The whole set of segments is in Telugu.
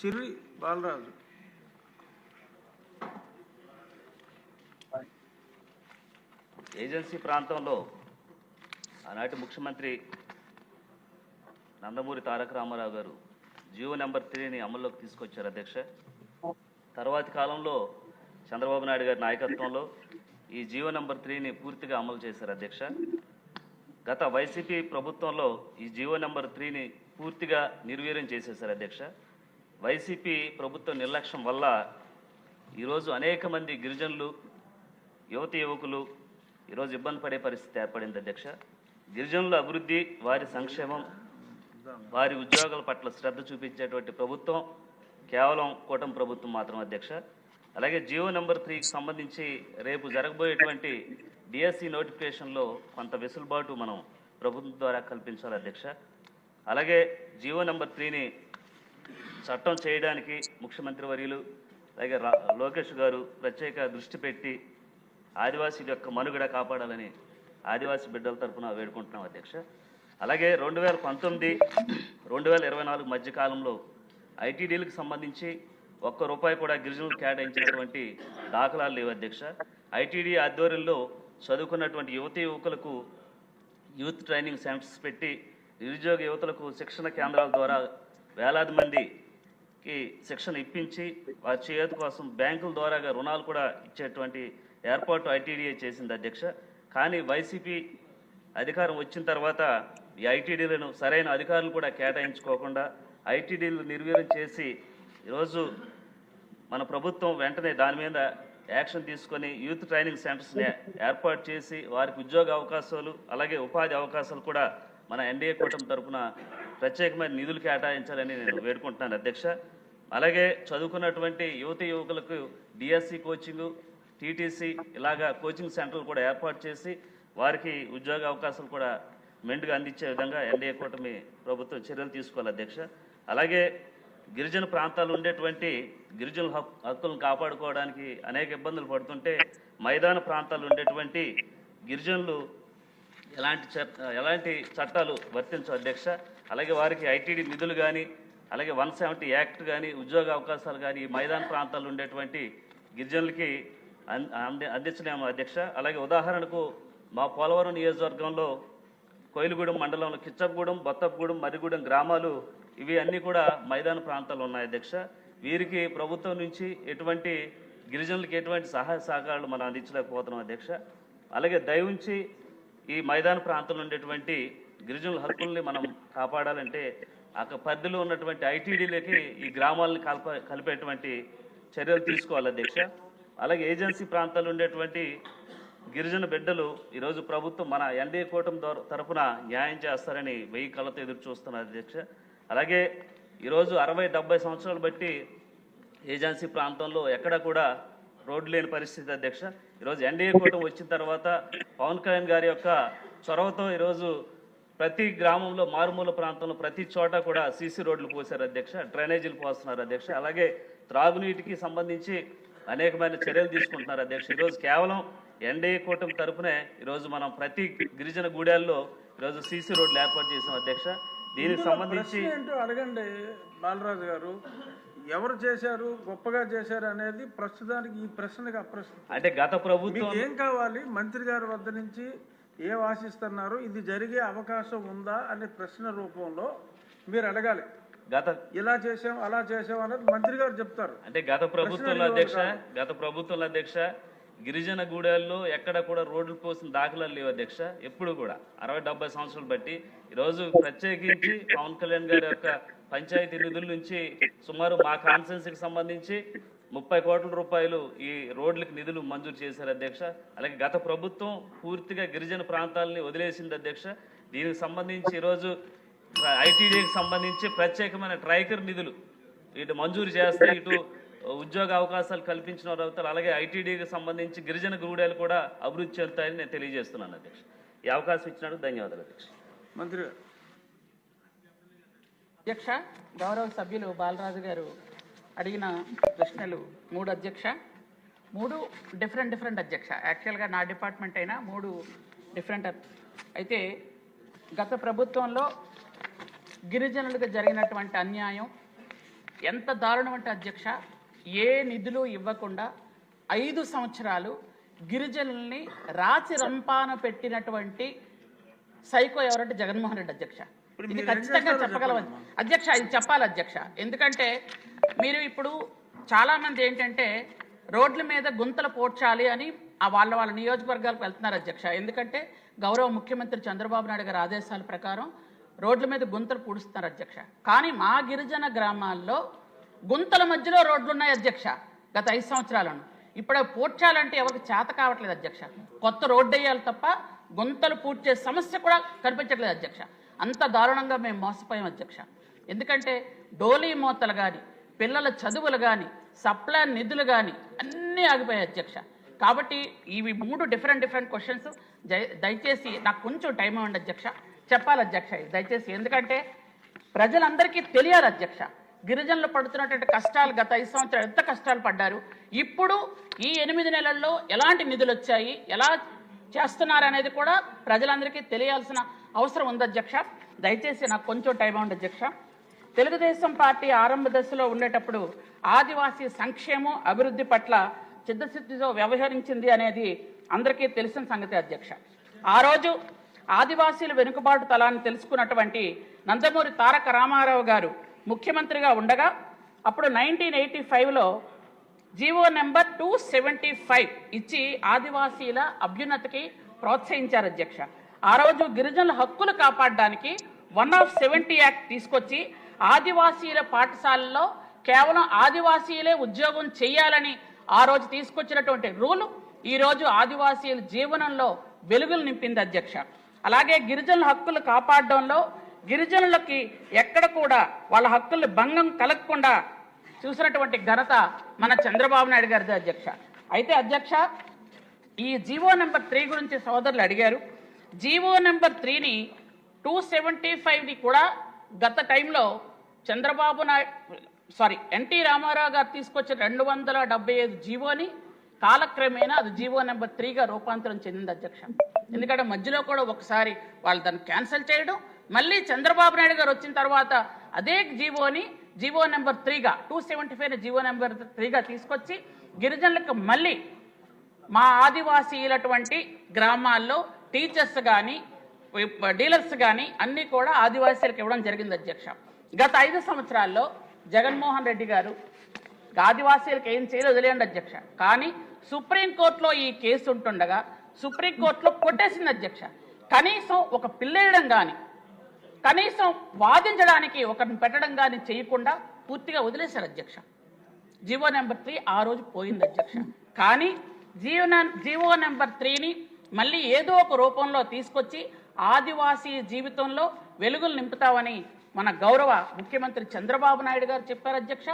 చిర్రి బాలరాజు. ఏజెన్సీ ప్రాంతంలో ఆనాటి ముఖ్యమంత్రి నందమూరి తారక రామారావు గారు జియో నెంబర్ త్రీని అమల్లోకి తీసుకొచ్చారు అధ్యక్ష. తర్వాతి కాలంలో చంద్రబాబు నాయుడు గారి నాయకత్వంలో ఈ జియో నెంబర్ త్రీని పూర్తిగా అమలు చేశారు అధ్యక్ష. గత వైసీపీ ప్రభుత్వంలో ఈ జియో నెంబర్ త్రీని పూర్తిగా నిర్వీర్యం చేసేశారు అధ్యక్ష. వైసీపీ ప్రభుత్వ నిర్లక్ష్యం వల్ల ఈరోజు అనేక మంది గిరిజనులు యువతి యువకులు ఈరోజు ఇబ్బంది పడే పరిస్థితి ఏర్పడింది అధ్యక్ష. గిరిజనుల అభివృద్ధి వారి సంక్షేమం వారి ఉద్యోగాల పట్ల శ్రద్ధ చూపించేటువంటి ప్రభుత్వం కేవలం కూటమి ప్రభుత్వం మాత్రం అధ్యక్ష. అలాగే జియో నెంబర్ త్రీకి సంబంధించి రేపు జరగబోయేటువంటి డిఎస్సి నోటిఫికేషన్లో కొంత వెసులుబాటు మనం ప్రభుత్వం ద్వారా కల్పించాలి అధ్యక్ష. అలాగే జియో నెంబర్ త్రీని చట్టం చేయడానికి ముఖ్యమంత్రి వర్యులు అలాగే లోకేష్ గారు ప్రత్యేక దృష్టి పెట్టి ఆదివాసీ యొక్క మనుగడ కాపాడాలని ఆదివాసీ బిడ్డల తరపున వేడుకుంటున్నాం అధ్యక్ష. అలాగే రెండు వేల పంతొమ్మిది రెండు వేల ఇరవై నాలుగు మధ్య కాలంలో ఐటీడీలకు సంబంధించి ఒక్క రూపాయి కూడా గిరిజనులు కేటాయించినటువంటి దాఖలాలు లేవు అధ్యక్ష. ఐటీడీ ఆధ్వర్యంలో చదువుకున్నటువంటి యువతి యువకులకు యూత్ ట్రైనింగ్ సెంటర్స్ పెట్టి నిరుద్యోగ యువతలకు శిక్షణ కేంద్రాల ద్వారా వేలాది మంది కి శిక్షణ ఇప్పించి వారి చేతి కోసం బ్యాంకుల ద్వారాగా రుణాలు కూడా ఇచ్చేటువంటి ఏర్పాటు ఐటీడీఏ చేసింది అధ్యక్ష. కానీ వైసీపీ అధికారం వచ్చిన తర్వాత ఈ ఐటీడీలను సరైన అధికారులు కూడా కేటాయించుకోకుండా ఐటీడీలు నిర్వీర్యం చేసి ఈరోజు మన ప్రభుత్వం వెంటనే దాని మీద యాక్షన్ తీసుకొని యూత్ ట్రైనింగ్ సెంటర్స్ని ఏర్పాటు చేసి వారికి ఉద్యోగ అవకాశాలు అలాగే ఉపాధి అవకాశాలు కూడా మన ఎన్డీఏ కూటమి తరపున ప్రత్యేకమైన నిధులు కేటాయించాలని నేను వేడుకుంటున్నాను అధ్యక్ష. అలాగే చదువుకున్నటువంటి యువతి యువకులకు డిఎస్సి కోచింగ్ టీటీసీ ఇలాగా కోచింగ్ సెంటర్లు కూడా ఏర్పాటు చేసి వారికి ఉద్యోగ అవకాశాలు కూడా మెండుగా అందించే విధంగా ఎన్డీఏ కూటమి ప్రభుత్వం చర్యలు తీసుకోవాలి అధ్యక్ష. అలాగే గిరిజన ప్రాంతాల్లో ఉండేటువంటి గిరిజన హక్కులను కాపాడుకోవడానికి అనేక ఇబ్బందులు పడుతుంటే మైదాన ప్రాంతాల్లో ఉండేటువంటి గిరిజనులు ఎలాంటి ఎలాంటి చట్టాలు వర్తించవు అధ్యక్ష? అలాగే వారికి ఐటీడీ నిధులు కానీ అలాగే వన్ సెవెంటీ యాక్ట్ కానీ ఉద్యోగ అవకాశాలు కానీ ఈ మైదాన ప్రాంతాల్లో ఉండేటువంటి గిరిజనులకి అంది అందించలేము అధ్యక్ష. అలాగే ఉదాహరణకు మా పోలవరం నియోజకవర్గంలో కోయిలగూడెం మండలంలో కిచ్చపగూడెం బొత్తపగూడెం మర్రిగూడెం గ్రామాలు ఇవి అన్నీ కూడా మైదాన ప్రాంతాలు ఉన్నాయి అధ్యక్ష. వీరికి ప్రభుత్వం నుంచి ఎటువంటి గిరిజనులకి ఎటువంటి సహాయ సహకారాలు మనం అందించలేకపోతున్నాం అధ్యక్ష. అలాగే దయవుంచి ఈ మైదాన ప్రాంతంలో ఉండేటువంటి గిరిజనుల హక్కుల్ని మనం కాపాడాలంటే అక్కడ పరిధిలో ఉన్నటువంటి ఐటీడీలకి ఈ గ్రామాలను కలప కలిపేటువంటి చర్యలు తీసుకోవాలి అధ్యక్ష. అలాగే ఏజెన్సీ ప్రాంతాలు ఉండేటువంటి గిరిజన బిడ్డలు ఈరోజు ప్రభుత్వం మన ఎన్డీఏ కూటమి తరఫున తరపున న్యాయం చేస్తారని వెయ్యి కళ్ళతో ఎదురు చూస్తున్నారు అధ్యక్ష. అలాగే ఈరోజు అరవై డెబ్బై సంవత్సరాలు బట్టి ఏజెన్సీ ప్రాంతంలో ఎక్కడ కూడా రోడ్డు లేని పరిస్థితి అధ్యక్ష. ఈరోజు ఎన్డీఏ కూటమి వచ్చిన తర్వాత పవన్ కళ్యాణ్ గారి యొక్క చొరవతో ఈరోజు ప్రతి గ్రామంలో మారుమూల ప్రాంతంలో ప్రతి చోట కూడా సీసీ రోడ్లు పోసారు అధ్యక్ష. డ్రైనేజీలు పోస్తున్నారు అధ్యక్ష. అలాగే త్రాగునీటికి సంబంధించి అనేకమైన చర్యలు తీసుకుంటున్నారు అధ్యక్ష. ఈరోజు కేవలం ఎన్డీఏ కూటమి తరపునే ఈరోజు మనం ప్రతి గిరిజన గూడాల్లో ఈరోజు సీసీ రోడ్లు ఏర్పాటు చేసాం అధ్యక్ష. దీనికి సంబంధించి అడగండి బాలరాజు గారు. ఎవరు చేశారు గొప్పగా చేశారు అనేది ప్రస్తుతానికి ఈ ప్రశ్నకి అప్రశ్న అంటే గత ప్రభుత్వం మీకు ఏం కావాలి? మంత్రి గారి వద్ద నుంచి ఏం ఆశిస్తున్నారు? ఇది జరిగే అవకాశం ఉందా అనే ప్రశ్న రూపంలో మీరు అడగాలి. గత ఇలా చేసాం అలా చేసాం అనేది మంత్రి గారు చెప్తారు. అంటే గత ప్రభుత్వంలో అధ్యక్ష గత ప్రభుత్వంలో అధ్యక్ష గిరిజన గూడాల్లో ఎక్కడ కూడా రోడ్లు పోసిన దాఖలాలు లేవు అధ్యక్ష ఎప్పుడు కూడా. అరవై డెబ్బై సంవత్సరాలు బట్టి. ఈరోజు ప్రత్యేకించి పవన్ కళ్యాణ్ గారి యొక్క పంచాయతీ నిధుల నుంచి సుమారు మా కాన్స్టెన్సీకి సంబంధించి ముప్పై కోట్ల రూపాయలు ఈ రోడ్లకు నిధులు మంజూరు చేశారు అధ్యక్ష. అలాగే గత ప్రభుత్వం పూర్తిగా గిరిజన ప్రాంతాలని వదిలేసింది అధ్యక్ష. దీనికి సంబంధించి ఈరోజు ఐటీడీకి సంబంధించి ప్రత్యేకమైన ట్రైకర్ నిధులు ఇటు మంజూరు చేస్తే ఇటు ఉద్యోగ అవకాశాలు కల్పించిన వారు అవుతారు. అలాగే ఐటీడీకి సంబంధించి గిరిజన గూడేలు కూడా అభివృద్ధి చెందుతాయని నేను తెలియజేస్తున్నాను అధ్యక్ష. ఈ అవకాశం ఇచ్చినందుకు ధన్యవాదాలు అధ్యక్ష. మంత్రి అధ్యక్ష గౌరవ సభ్యులు బాలరాజు గారు అడిగిన ప్రశ్నలు మూడు అధ్యక్ష మూడు డిఫరెంట్ డిఫరెంట్ అధ్యక్ష. యాక్చువల్గా నా డిపార్ట్మెంట్ అయినా మూడు డిఫరెంట్ అయితే గత ప్రభుత్వంలో గిరిజనులకు జరిగినటువంటి అన్యాయం ఎంత దారుణం అంటే అధ్యక్ష ఏ నిధులు ఇవ్వకుండా ఐదు సంవత్సరాలు గిరిజనుల్ని రాచి రంపాన పెట్టినటువంటి సైకో ఎవరంటే జగన్మోహన్ రెడ్డి అధ్యక్ష. ఇది ఖచ్చితంగా చేస్తారో చెప్పగలం. చెప్పండి అధ్యక్ష ఇది చెప్పాలి అధ్యక్ష. ఎందుకంటే మీరు ఇప్పుడు చాలా మంది ఏంటంటే రోడ్ల మీద గుంతలు పోడ్చాలి అని ఆ వాళ్ళ వాళ్ళ నియోజకవర్గాలకు వెళ్తున్నారు అధ్యక్ష. ఎందుకంటే గౌరవ ముఖ్యమంత్రి చంద్రబాబు నాయుడు గారి ఆదేశాల ప్రకారం రోడ్ల మీద గుంతలు పూడుస్తున్నారు అధ్యక్ష. కానీ మా గిరిజన గ్రామాల్లో గుంతల మధ్యలో రోడ్లు ఉన్నాయి అధ్యక్ష గత ఐదు సంవత్సరాలను. ఇప్పుడు పూడ్చాలంటే ఎవరికి చేత కావట్లేదు అధ్యక్ష. కొత్త రోడ్డు వేయాలి తప్ప గుంతలు పూడ్చే సమస్య కూడా కనిపించట్లేదు అధ్యక్ష. అంత దారుణంగా మేము మోసపోయాం అధ్యక్ష. ఎందుకంటే డోలీ మోతలు కానీ పిల్లల చదువులు కానీ సప్లై నిధులు కానీ అన్నీ ఆగిపోయాయి అధ్యక్ష. కాబట్టి ఇవి మూడు డిఫరెంట్ డిఫరెంట్ క్వశ్చన్స్ దయచేసి నాకు కొంచెం టైం ఇవ్వండి అధ్యక్ష. చెప్పాలి అధ్యక్ష దయచేసి. ఎందుకంటే ప్రజలందరికీ తెలియాలి అధ్యక్ష. గిరిజనులు పడుతున్నటువంటి కష్టాలు గత ఐదు సంవత్సరాలు ఎంత కష్టాలు పడ్డారు. ఇప్పుడు ఈ ఎనిమిది నెలల్లో ఎలాంటి నిధులు వచ్చాయి ఎలా చేస్తున్నారు అనేది కూడా ప్రజలందరికీ తెలియాల్సిన అవసరం ఉంది అధ్యక్ష. దయచేసి నాకు కొంచెం టైం ఉంది అధ్యక్ష. తెలుగుదేశం పార్టీ ఆరంభ దశలో ఉండేటప్పుడు ఆదివాసీ సంక్షేమం అభివృద్ధి పట్ల చిత్తశుద్ధితో వ్యవహరించింది అనేది అందరికీ తెలిసిన సంగతి అధ్యక్ష. ఆ రోజు ఆదివాసీల వెనుకబాటు తలాన్ని తెలుసుకున్నటువంటి నందమూరి తారక రామారావు గారు ముఖ్యమంత్రిగా ఉండగా అప్పుడు నైన్టీన్ ఎయిటీ ఫైవ్లో GO number two seventy five ఇచ్చి ఆదివాసీల అభ్యున్నతికి ప్రోత్సహించారు అధ్యక్ష. ఆ రోజు గిరిజనుల హక్కులు కాపాడడానికి వన్ ఆఫ్ సెవెంటీ యాక్ట్ తీసుకొచ్చి ఆదివాసీల పాఠశాలలో కేవలం ఆదివాసీలే ఉద్యోగం చేయాలని ఆ రోజు తీసుకొచ్చినటువంటి రూలు ఈ రోజు ఆదివాసీల జీవనంలో వెలుగులు నింపింది అధ్యక్ష. అలాగే గిరిజనుల హక్కులు కాపాడడంలో గిరిజనులకి ఎక్కడ కూడా వాళ్ళ హక్కులు భంగం కలగకుండా చూసినటువంటి ఘనత మన చంద్రబాబు నాయుడు గారిది అధ్యక్ష. అయితే అధ్యక్ష ఈ జీవో నెంబర్ త్రీ గురించి సోదరులు అడిగారు. జీవో నెంబర్ త్రీని టూ సెవెంటీ ఫైవ్ని కూడా గత టైంలో చంద్రబాబు నాయుడు సారీ ఎన్టీ రామారావు గారు తీసుకొచ్చిన రెండు వందల డెబ్బై ఐదు జీవోని కాలక్రమేణా అది జీవో నెంబర్ త్రీగా రూపాంతరం చెందింది అధ్యక్ష. ఎందుకంటే మధ్యలో కూడా ఒకసారి వాళ్ళు దాన్ని క్యాన్సిల్ చేయడం మళ్ళీ చంద్రబాబు నాయుడు గారు వచ్చిన తర్వాత అదే జీవోని GO number త్రీగా two seventy five GO number త్రీగా తీసుకొచ్చి గిరిజనులకు మళ్ళీ మా ఆదివాసీలటువంటి గ్రామాల్లో టీచర్స్ కానీ డీలర్స్ కానీ అన్నీ కూడా ఆదివాసీలకు ఇవ్వడం జరిగింది అధ్యక్ష. గత ఐదు సంవత్సరాల్లో జగన్మోహన్ రెడ్డి గారు ఆదివాసీలకు ఏం చేయలేదు వదిలేయండి అధ్యక్ష. కానీ సుప్రీంకోర్టులో ఈ కేసు ఉంటుండగా సుప్రీంకోర్టులో కొట్టేసింది అధ్యక్ష. కనీసం ఒక పిల్లేయడం కానీ కనీసం వాదించడానికి ఒకరిని పెట్టడం కానీ చేయకుండా పూర్తిగా వదిలేశారు అధ్యక్ష. జీవో నెంబర్ త్రీ ఆ రోజు పోయింది అధ్యక్ష. కానీ జీవో జీవో నెంబర్ త్రీని మళ్ళీ ఏదో ఒక రూపంలో తీసుకొచ్చి ఆదివాసీ జీవితంలో వెలుగులు నింపుతామని మన గౌరవ ముఖ్యమంత్రి చంద్రబాబు నాయుడు గారు చెప్పారు అధ్యక్ష.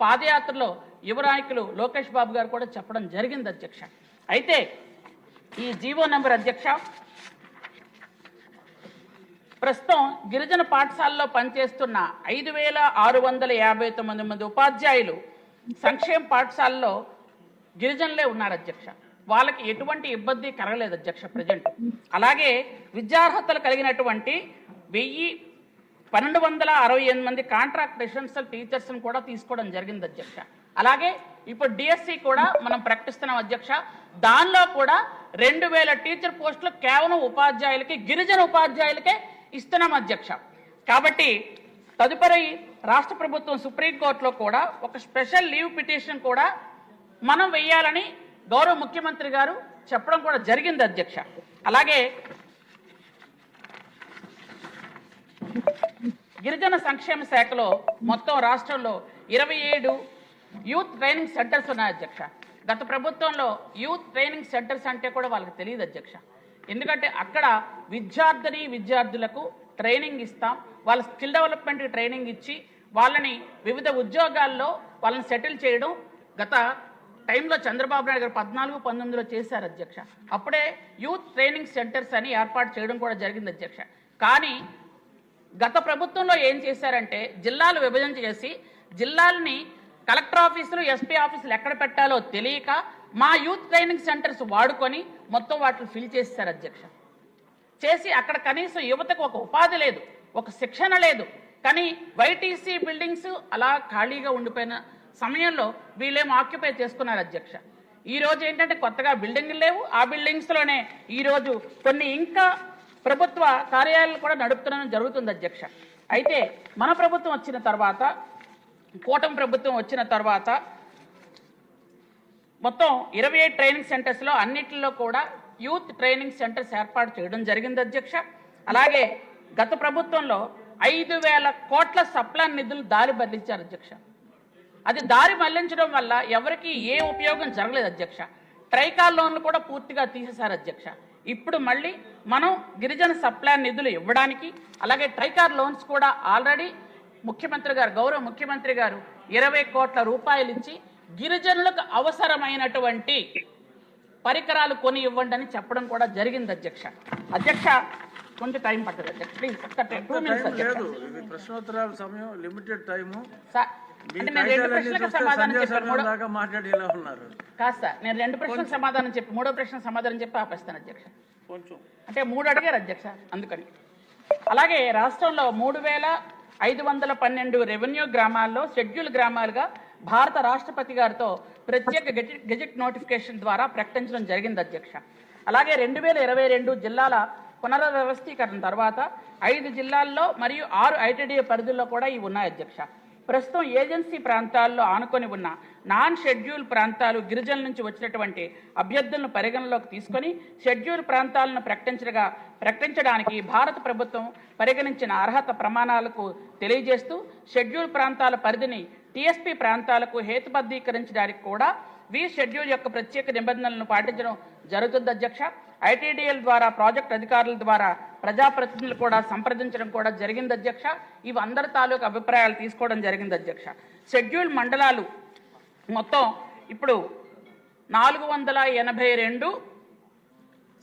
పాదయాత్రలో యువ నాయకులు లోకేష్ బాబు గారు కూడా చెప్పడం జరిగింది అధ్యక్ష. అయితే ఈ జీవో నెంబర్ అధ్యక్ష ప్రస్తుతం గిరిజన పాఠశాలలో పనిచేస్తున్న ఐదు వేల ఆరు వందల యాభై తొమ్మిది మంది ఉపాధ్యాయులు సంక్షేమ పాఠశాలలో గిరిజనులే ఉన్నారు అధ్యక్ష. వాళ్ళకి ఎటువంటి ఇబ్బంది కలగలేదు అధ్యక్ష ప్రజెంట్. అలాగే విద్యార్హతలు కలిగినటువంటి వెయ్యి పన్నెండు వందల అరవై ఎనిమిది మంది కాంట్రాక్ట్ రెసిడెన్షియల్ టీచర్స్ని కూడా తీసుకోవడం జరిగింది అధ్యక్ష. అలాగే ఇప్పుడు డిఎస్సి కూడా మనం ప్రకటిస్తున్నాం అధ్యక్ష. దానిలో కూడా రెండు వేల టీచర్ పోస్టులు కేవలం ఉపాధ్యాయులకి గిరిజన ఉపాధ్యాయులకే ఇస్తున్నాం అధ్యక్ష. కాబట్టి తదుపరి రాష్ట్ర ప్రభుత్వం సుప్రీంకోర్టులో కూడా ఒక స్పెషల్ లీవ్ పిటిషన్ కూడా మనం వెయ్యాలని గౌరవ ముఖ్యమంత్రి గారు చెప్పడం కూడా జరిగింది అధ్యక్ష. అలాగే గిరిజన సంక్షేమ శాఖలో మొత్తం రాష్ట్రంలో ఇరవై ఏడు యూత్ ట్రైనింగ్ సెంటర్స్ ఉన్నాయి అధ్యక్ష. గత ప్రభుత్వంలో యూత్ ట్రైనింగ్ సెంటర్స్ అంటే కూడా వాళ్ళకి తెలియదు అధ్యక్ష. ఎందుకంటే అక్కడ విద్యార్థిని విద్యార్థులకు ట్రైనింగ్ ఇస్తాం. వాళ్ళ స్కిల్ డెవలప్మెంట్ ట్రైనింగ్ ఇచ్చి వాళ్ళని వివిధ ఉద్యోగాల్లో వాళ్ళని సెటిల్ చేయడం గత టైంలో చంద్రబాబు నాయుడు గారు పద్నాలుగు పంతొమ్మిదిలో చేశారు అధ్యక్ష. అప్పుడే యూత్ ట్రైనింగ్ సెంటర్స్ అని ఏర్పాటు చేయడం కూడా జరిగింది అధ్యక్ష. కానీ గత ప్రభుత్వంలో ఏం చేశారంటే జిల్లాలు విభజన చేసి జిల్లాలని కలెక్టర్ ఆఫీసులు ఎస్పీ ఆఫీసులు ఎక్కడ పెట్టాలో తెలియక మా యూత్ ట్రైనింగ్ సెంటర్స్ వాడుకొని మొత్తం వాటిని ఫిల్ చేశారు అధ్యక్ష. చేసి అక్కడ కనీసం యువతకు ఒక ఉపాధి లేదు ఒక శిక్షణ లేదు. కానీ వైటీసీ బిల్డింగ్స్ అలా ఖాళీగా ఉండిపోయిన సమయంలో వీళ్ళేం ఆక్యుపై చేసుకున్నారు అధ్యక్ష. ఈరోజు ఏంటంటే కొత్తగా బిల్డింగ్లు లేవు. ఆ బిల్డింగ్స్లోనే ఈరోజు ఈ రోజు కొన్ని ఇంకా ప్రభుత్వ కార్యాలయాలు కూడా నడుపుతున్న జరుగుతుంది అధ్యక్ష. అయితే మన ప్రభుత్వం వచ్చిన తర్వాత కూటమి ప్రభుత్వం వచ్చిన తర్వాత మొత్తం ఇరవై ఏడు ట్రైనింగ్ సెంటర్స్లో అన్నిటిలో కూడా యూత్ ట్రైనింగ్ సెంటర్స్ ఏర్పాటు చేయడం జరిగింది అధ్యక్ష. అలాగే గత ప్రభుత్వంలో ఐదు వేల కోట్ల సప్లాన్ నిధులు దారి బదిలించారు అధ్యక్ష. అది దారి మళ్ళించడం వల్ల ఎవరికి ఏ ఉపయోగం జరగలేదు అధ్యక్ష. ట్రైకాల్ లోన్లు కూడా పూర్తిగా తీసేశారు అధ్యక్ష. ఇప్పుడు మళ్ళీ మనం గిరిజన సప్లాన్ నిధులు ఇవ్వడానికి అలాగే ట్రైకార్ లోన్స్ కూడా ఆల్రెడీ ముఖ్యమంత్రి గారు గౌరవ ముఖ్యమంత్రి గారు ఇరవై కోట్ల రూపాయలు ఇచ్చి గిరిజనులకు అవసరమైనటువంటి పరికరాలు కొని ఇవ్వండి అని చెప్పడం కూడా జరిగింది అధ్యక్ష. అధ్యక్ష కొంచెం టైం పడుతుంది అధ్యక్ష. ప్లీజ్ టూ మినిట్స్ ప్రశ్నోత్తరాల సమయం లిమిటెడ్ టైము. అంటే నేను రెండు ప్రశ్నలకు సమాధానం చెప్పి మూడో ప్రశ్న సమాధానం చెప్పి ఆపేస్తాను అధ్యక్ష. కొంచెం. అంటే మూడు అడిగారు అధ్యక్ష అందుకని. అలాగే రాష్ట్రంలో మూడు వేల ఐదు వందల పన్నెండు రెవెన్యూ గ్రామాల్లో షెడ్యూల్ గ్రామాలుగా భారత రాష్ట్రపతి గారితో ప్రత్యేక గెజెట్ గెజెట్ నోటిఫికేషన్ ద్వారా ప్రకటించడం జరిగింది అధ్యక్ష. అలాగే రెండు వేల ఇరవై రెండు జిల్లాల పునర్వ్యవస్థీకరణ తర్వాత ఐదు జిల్లాల్లో మరియు ఆరు ఐటీడీఏ పరిధుల్లో కూడా ఇవి ఉన్నాయి అధ్యక్ష. ప్రస్తుతం ఏజెన్సీ ప్రాంతాల్లో ఆనుకొని ఉన్న నాన్ షెడ్యూల్ ప్రాంతాలు గిరిజనుల నుంచి వచ్చినటువంటి అభ్యర్థులను పరిగణలోకి తీసుకొని షెడ్యూల్ ప్రాంతాలను ప్రకటించగా ప్రకటించడానికి భారత ప్రభుత్వం పరిగణించిన అర్హత ప్రమాణాలకు తెలియజేస్తూ షెడ్యూల్ ప్రాంతాల పరిధిని టీఎస్పీ ప్రాంతాలకు హేతుబద్ధీకరించడానికి కూడా వి షెడ్యూల్ యొక్క ప్రత్యేక నిబంధనలను పాటించడం జరుగుతుంది అధ్యక్ష. ఐటీడీఎల్ ద్వారా ప్రాజెక్ట్ అధికారుల ద్వారా ప్రజాప్రతినిధులు కూడా సంప్రదించడం కూడా జరిగింది అధ్యక్ష. ఇవి అందరి తాలూకు అభిప్రాయాలు తీసుకోవడం జరిగింది అధ్యక్ష. షెడ్యూల్ మండలాలు మొత్తం ఇప్పుడు నాలుగు వందల ఎనభై రెండు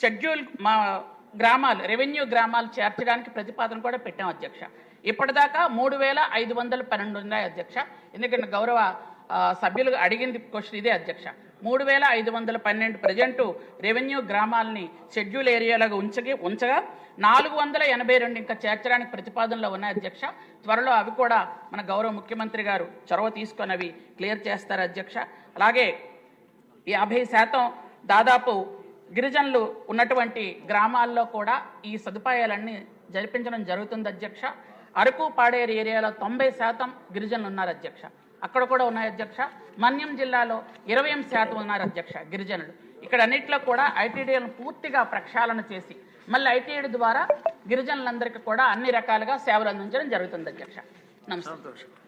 షెడ్యూల్ మా గ్రామాలు రెవెన్యూ గ్రామాలు చేర్చడానికి ప్రతిపాదన కూడా పెట్టాం అధ్యక్ష. ఇప్పటిదాకా మూడు వేల ఐదు వందల పన్నెండు ఉన్నాయి అధ్యక్ష. ఎందుకంటే గౌరవ సభ్యులు అడిగింది క్వశ్చన్ ఇదే అధ్యక్ష. మూడు వేల ఐదు వందల పన్నెండు ప్రజెంటు రెవెన్యూ గ్రామాలని షెడ్యూల్ ఏరియాలుగా ఉంచగి ఉంచగా నాలుగు వందల ఎనభై రెండు ఇంకా చేర్చడానికి ప్రతిపాదనలో ఉన్నాయి అధ్యక్ష. త్వరలో అవి కూడా మన గౌరవ ముఖ్యమంత్రి గారు చొరవ తీసుకొని అవి క్లియర్ చేస్తారు అధ్యక్ష. అలాగే యాభై శాతం దాదాపు గిరిజనులు ఉన్నటువంటి గ్రామాల్లో కూడా ఈ సదుపాయాలన్నీ జరిపించడం జరుగుతుంది అధ్యక్ష. అరకు పాడేరు ఏరియాలో తొంభై శాతం గిరిజనులు ఉన్నారు అధ్యక్ష. అక్కడ కూడా ఉన్నాయి అధ్యక్ష. మన్యం జిల్లాలో ఇరవై ఎనిమిది శాతం ఉన్నారు అధ్యక్ష గిరిజనులు. ఇక్కడ అన్నింటిలో కూడా ఐటీడీలను పూర్తిగా ప్రక్షాళన చేసి మళ్ళీ ఐటీడీ ద్వారా గిరిజనులందరికీ కూడా అన్ని రకాలుగా సేవలు అందించడం జరుగుతుంది అధ్యక్ష. నమస్తే. సంతోషం.